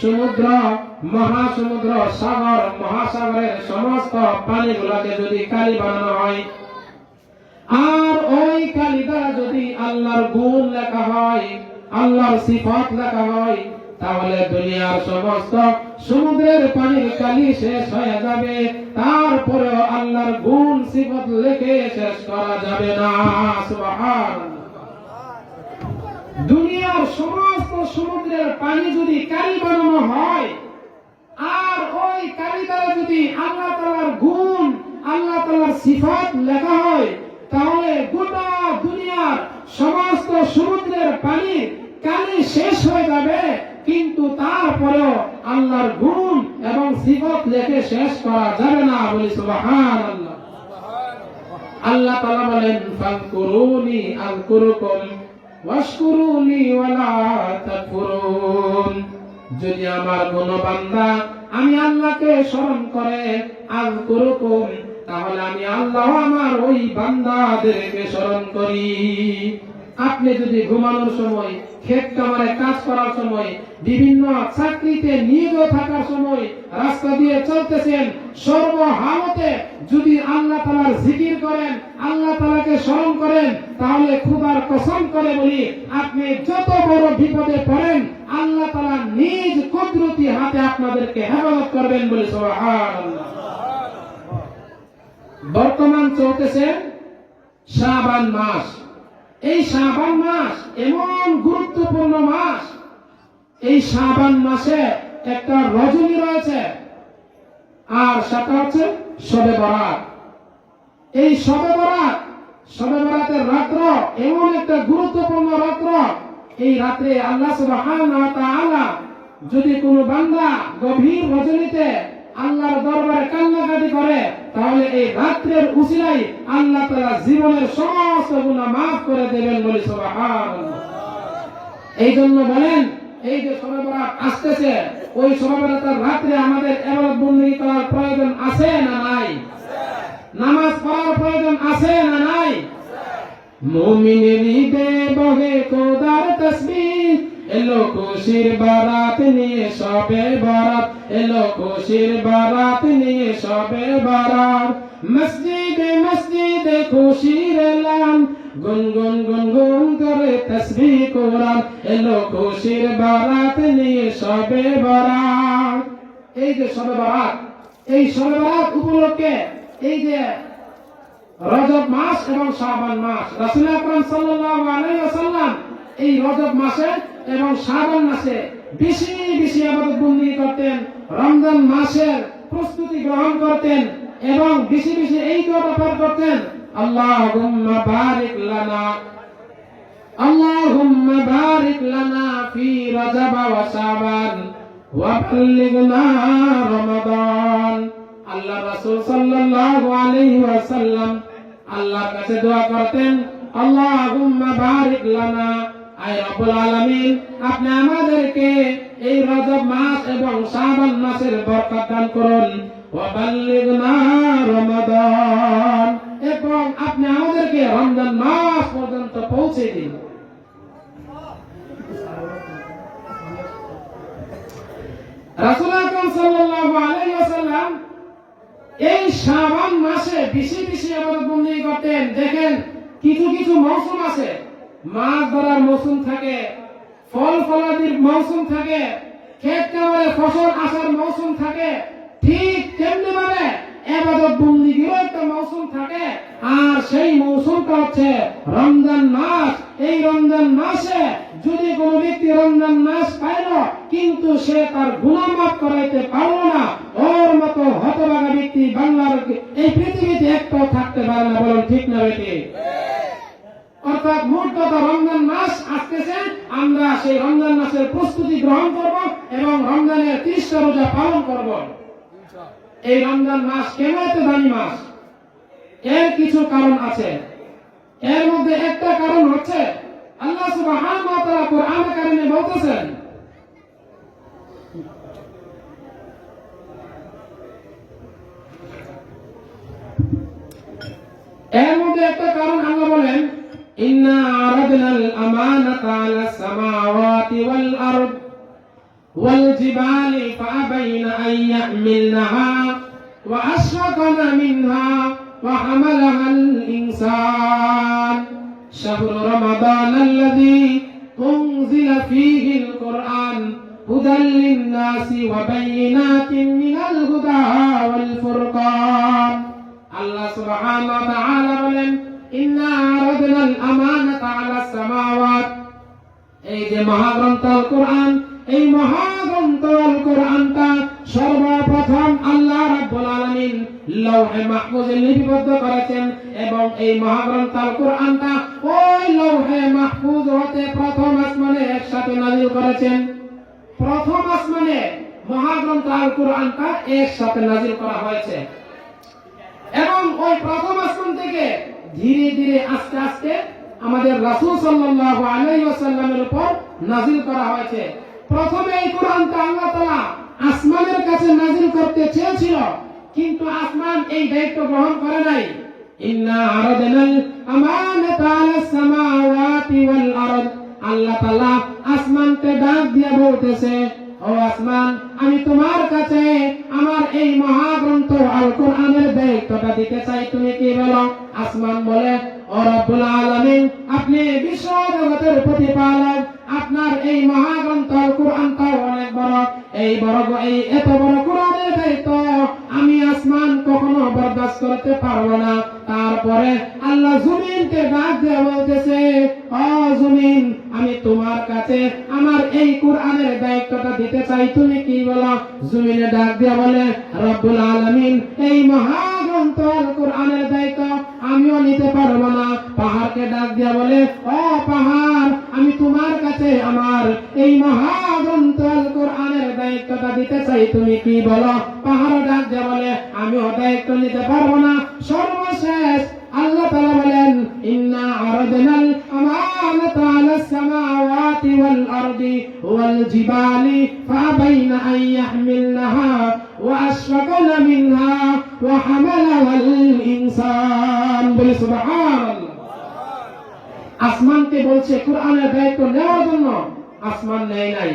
সমুদ্র, মহাসমুদ্র, সাগর, মহাসাগরের সমস্ত পানিগুলোকে যদি কালি বানানো হয়, আর ওই কালি দ্বারা যদি আল্লাহর গুণ লেখা হয়, আল্লাহর সিফত লেখা হয়, তাহলে দুনিয়ার সমস্ত সমুদ্রের পানির কালি শেষ হয়ে যাবে। তারপরেও আল্লাহর গুণ, সিফত লিখে শেষ করা যাবে না। সুবহানাল্লাহ। দুনিয়ার সমস্ত সমুদ্রের পানি যদি কালি বানানো হয় আর ওই কালি দ্বারা যদি আল্লাহ তালার গুণ আল্লাহ তালার সিফাত লেখা হয় তাহলে গোটা দুনিয়ার সমস্ত সমুদ্রের পানি কালি শেষ হয়ে যাবে। কিন্তু তারপরেও আল্লাহর গুণ এবং সিফত লেখে শেষ করা যাবে না বলি সুবাহান আল্লাহ আল্লাহ তালা বলেন ফাঁকুরুনি আলকুরুকুম যদি আমার কোন বান্দা আমি আল্লাহকে স্মরণ করে আজ করুকুম, তাহলে আমি আল্লাহ আমার ওই বান্দাদেরকে স্মরণ করি। আপনি যদি ঘুমানোর সময় ক্ষেত কামারে কাজ করার সময়, বিভিন্ন চাকরিতে নিয়োগ থাকার সময় রাস্তা দিয়ে চলতেছেন। সর্বহালতে যদি আল্লাহ তালার জিকির করেন, আল্লাহ তালাকে স্মরণ করেন, তাহলে খুদার কসম করে বলি, আপনি যত বড় বিপদে পড়েন, আল্লাহ তালা নিজ কুদরতি হাতে আপনাদেরকে হেফাজত করবেন বলে বর্তমান চলতেছে শাবান মাস। এই শাবান মাস এমন গুরুত্বপূর্ণ মাস। এই শাবান মাসে একটা রজনী রয়েছে। আর সেটা হচ্ছে শবে বরাত। এই শবে বরাত, শবে বরাতের রাত্র এমন একটা গুরুত্বপূর্ণ রাত্র। এই রাত্রে আল্লাহ তাআলা যদি কোনো বান্দা গভীর রজনীতে আল্লাহর দরবারে কান্নাকাটি করে তাহলে এই রাত্রের উসিলাই আল্লাহ তালা জীবনের সমস্ত গুণা মাফ করে দেবেন বলে সবাই এই জন্য বলেন, এই যে সরবরাহ আসতেছে, ওই সরবরাহ রাত্রে আমাদের এবার বন্দী করার প্রয়োজন আছে না নাই? নামাজ পড়ার প্রয়োজন আছে না নাই? মুমিনের হৃদয়ে বহে খোদার তসবিহ এলো খুশির বারাত নিয়ে সবে বারাত। এলো খুশির বারাত নিয়ে সবে বারাত। মসজিদে মসজিদে খুশির এলান। গুনগুন গুনগুন করে তসবিহ কোরআন। এলো খুশির বারাত নিয়ে সবে বারাত। এই যে সবে বারাত, এই সবে বারাত উপলক্ষে এই যে রজব মাস এবং শাবান মাস। রাসূল আকরাম সাল্লাল্লাহু আলাইহি ওয়াসাল্লাম এই রজব মাসে এবং শ্রাবণ মাসে বেশি বেশি আবাদত বন্দি করতেন, রমজান মাসের প্রস্তুতি গ্রহণ করতেন এবং বেশি বেশি এই তো ব্যাপার করতেন বারিক লানা আল্লাহ কাছে দোয়া করতেন, আল্লাহুম্মা বারিক লানা আপনি আমাদেরকে এই রজব মাস এবং মাসের বরকত দান করুন। রমাদান। এবং আপনি আমাদেরকে রমজান মাস পর্যন্ত পৌঁছে দিন। এই মাসে বেশি বেশি আমাদের করতেন। দেখেন, কিছু কিছু মৌসুম আছে। মাছ ধরার মৌসুম থাকে, ফল ফলাদির মৌসুম থাকে, ক্ষেত ফসল আসার মৌসুম থাকে, ঠিক তেমনি ভাবে এবাদত বন্দিগিরও একটা মৌসুম থাকে, আর সেই মৌসুমটা হচ্ছে রমজান মাস। এই রমজান মাসে যদি কোনো ব্যক্তি রমজান মাস পাইল কিন্তু সে তার গুনাহ মাফ করাইতে পারল না, ওর মতো হতভাগা ব্যক্তি বাংলার এই পৃথিবীতে একটাও থাকতে পারে না, বলেন ঠিক না বেটি? অর্থাৎ মোট রমজান মাস আসতেছে, আমরা সেই রমজান মাসের প্রস্তুতি গ্রহণ করব এবং রমজানের তিরিশটা রোজা পালন করব। এই রমজান মাস কেন এত দামি মাস? এর কিছু কারণ আছে। এর মধ্যে একটা কারণ হচ্ছে, আল্লাহ সুবহানাহু ওয়া তাআলা কোরআন কারিমে বলতেছেন, এর মধ্যে একটা কারণ আল্লাহ বলেন إنا عرضنا الأمانة على السماوات والأرض والجبال فأبين أن يحملنها وأشفقن منها وحملها الإنسان. شهر رمضان الذي أنزل فيه القرآن هدى للناس وبينات من الهدى والفرقان. الله سبحانه وتعالى এই যে মহাগ্রন্থ কোরআন, এই মহাগ্রন্থ আল কোরআনটা সর্বপ্রথম আল্লাহ রাব্বুল আলামিন লৌহে মাহফুজে লিপিবদ্ধ করেছেন এবং এই মহাগ্রন্থ আল কোরআনটা ওই লৌহে মাহফুজ হতে প্রথম আসমানে একসাথে নাজিল করেছেন। প্রথম আসমানে মহাগ্রন্থ আল কোরআনটা একসাথে নাজিল করা হয়েছে। এবং ওই প্রথম আসমান থেকে ধীরে ধীরে আস্তে আস্তে আমাদের রাসূল সাল্লাল্লাহু আলাইহি ওয়াসাল্লামের উপর নাজিল করা হয়েছে। প্রথমে এই কোরআনটা আল্লাহ তাআলা আসমানের কাছে নাজিল করতে চেয়েছিল, কিন্তু আসমান এই দায়িত্ব গ্রহণ করে নাই। ইন্না আরাদনাল আমানাতা আলাস সামাওয়াতি ওয়াল আরদ। আল্লাহ তাআলা আসমানকে ডাক দিয়ে বলতেছে ও আসমান, আমি তোমার কাছে আমার এই মহাগ্রন্থ আল কোরআনের দায়িত্বটা দিতে চাই। তুমি কি বলো? আসমান বলে, ও রব্বুল আলামিন, আপনি বিশ্ব জগতের প্রতিপালক। আপনার এই মহাগ্রন্থ কোরআনটা অনেক বড়। এই বড় এই এত বড় কোরআনের দায়িত্ব আমি আসমান কখনো বরদাস্ত করতে পারব না। তারপরে আল্লাহ জমিনকে ডাক দিয়ে বলতেছে, ও জমিন তোমার কাছে আমার এই কোরআনের দায়িত্বটা দিতে চাই। তুমি কি বলো? জমিনে ডাক দিয়ে বলে, রব্বুল আলামিন, এই মহাগ্রন্থ কোরআনের দায়িত্ব আমিও নিতে পারব না। পাহাড়কে ডাক দিয়া বলে, ও পাহাড়, আমি তোমার কাছে আমার এই মহাগ্রন্থ কোরআনের দায়িত্বটা দিতে চাই। তুমি কি বলো? পাহাড় ডাক দিয়া বলে, আমিও দায়িত্ব নিতে পারব না। সর্বশেষ আল্লাহ তাআলা বলেন, ইন্না আরাদনাল আমানাতা আলাস সামাওয়াতি ওয়াল আরদি ওয়াল জিবালি, ফাবাইনা আন ইয়াহমিলনাহা ওয়া আশফাকনা মিনহা ওয়া হামালাহাল ইনসান। বলে সুবহানাল্লাহ। আসমানকে বলছে, কোরআনের দায়িত্ব নেওয়ার জন্য আসমান নেয় নাই।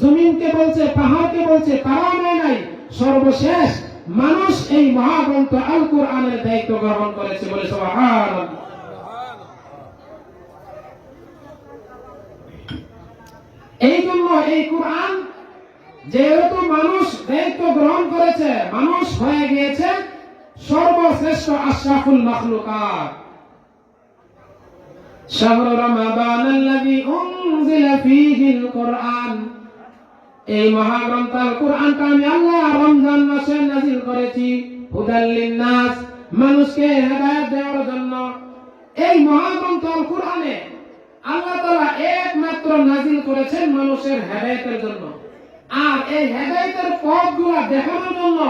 জমিনকে বলছে, পাহাড়কে বলছে, তারাও নেয় নাই। সর্বশেষ মানুষ এই মহাগ্রন্থ আল কোরআনের দায়িত্ব গ্রহণ করেছে বলে সুবহানাল্লাহ। এই জন্য এই কোরআন যেহেতু মানুষ দায়িত্ব গ্রহণ করেছে, মানুষ হয়ে গিয়েছে সর্বশ্রেষ্ঠ আশরাফুল মাখলুকাত। শাহরু রমাদান আল্লাযী উনজিলা ফীহিল কুরআন। এই মহাগ্রন্থ কোরআনটা আমি আল্লাহ রমজান মাসে নাজিল করেছি। হুদাল লিন্নাস, মানুষকে হেদায়েত দেওয়ার জন্য। এই মহাগ্রন্থ আল কোরআনে আল্লাহ তাআলা একমাত্র নাজিল করেছেন মানুষের হেদায়েতের জন্য। আর এই হেদায়েতের পথগুলো দেখানোর জন্য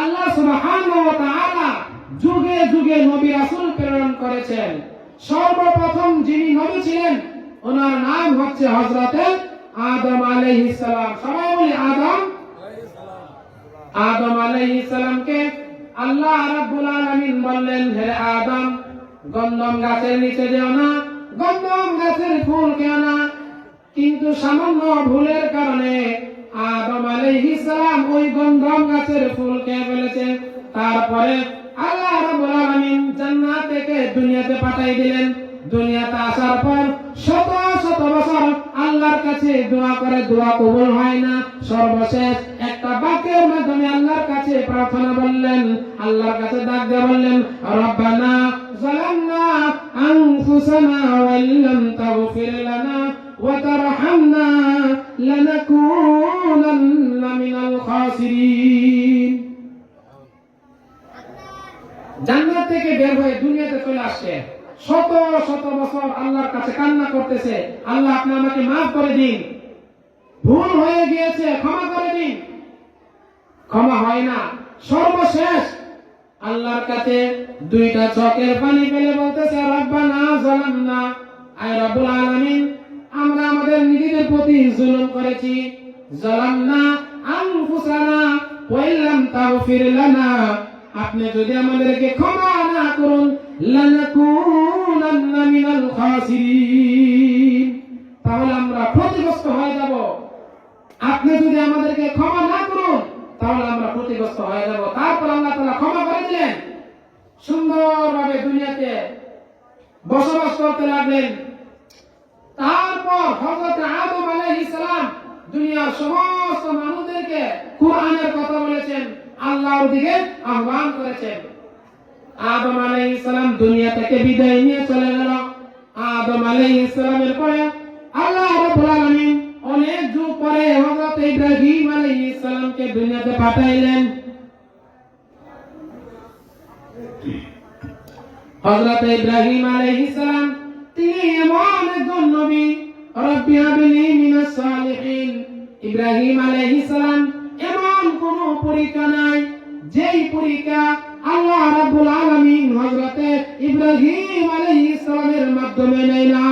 আল্লাহ সুবহানাহু ওয়া তাআলা যুগে যুগে নবী রাসূল প্রেরণ করেছেন। সর্বপ্রথম যিনি নবী ছিলেন, ওনার নাম হচ্ছে হযরতে আদম আলাইহিস সালাম, সবাই বলি আদম। আদম আলাইহিস সালামকে আল্লাহ রাব্বুল আলামিন বললেন, হে আদম, গন্ধম গাছের নিচে যেও না, গন্ধম গাছের ফুল খেও না। কিন্তু সামান্য ভুলের কারণে আদম আলাইহিস সালাম ওই গন্ধম গাছের ফুল খেয়ে ফেলেছে। তারপরে আল্লাহ রাব্বুল আলামিন জান্নাত থেকে দুনিয়াতে পাঠিয়ে দিলেন। দুনিয়াতে আসার পর শত শত বছর আল্লাহর কাছে দোয়া করে, দোয়া কবুল হয় না। সর্বশেষ একটা বাক্যের মাধ্যমে আল্লাহর কাছে প্রার্থনা বললেন, আল্লাহর কাছে ডাক দিয়ে বললেন, রব্বানা জালামনা আনফুসানা ওয়া ইল্লাম তাগফির লানা ওয়া তারহামনা লানাকুনান্না মিনাল খাসিরিন। জান্নাত থেকে বের হয়ে দুনিয়াতে চলে আসছে। শত শত বছর আল্লাহর কাছে কান্না করতেছে। আল্লাহ, আপনি আমাকে মাফ করে দিন। ভুল হয়ে গিয়েছে, ক্ষমা করে দিন। ক্ষমা হয় না, সর্বশেষ। আল্লাহর কাছে দুইটা চোখের পানি ফেলে বলতেছে, রব্বানা জালামনা। আয় রব্বুল আলামিন, আমরা আমাদের নিজেদের প্রতি জুলুম করেছি। জালামনা আনফুসানা ওয়া ইল্লাম তাগফির লানা। আপনি যদি আমাদেরকে ক্ষমা না করুন লানাকুনান্না মিনাল খাসিরিন তাহলে আমরা ক্ষতিগ্রস্ত হয়ে যাব। আপনি যদি আমাদেরকে ক্ষমা না করুন, তাহলে আমরা ক্ষতিগ্রস্ত হয়ে যাব। তারপর আল্লাহ তাআলা ক্ষমা করে দিলেন। সুন্দরভাবে দুনিয়াতে বসবাস করতে লাগলেন। তারপর হযরত আদম আলাইহিস সালাম দুনিয়ার সমস্ত মানুষদেরকে কোরআনের কথা বলেছেন, আল্লাহর দিকে আহ্বান করেছেন। আদম আলাইহিস সালাম দুনিয়া থেকে বিদায় নিয়ে চলে গেল। আদম আলাইহিস সালামের পরে আল্লাহ রাব্বুল আলামিন অনেক যুগ পরে হযরত ইব্রাহিম আলাইহিস সালামকে দুনিয়াতে পাঠাইলেন। হযরত ইব্রাহিম আলাইহিস সালাম, তিনি এমন একজন নবী, রব্বি হাবলি মিনাস সালিহিন। ইব্রাহিম আলাইহিস সালাম এমন কোন পরীক্ষা নাই, যেই পরীক্ষা আল্লাহ রাব্বুল আলামিন হযরতে ইব্রাহিম আলাইহিস সালামের মাধ্যমে নেয় না।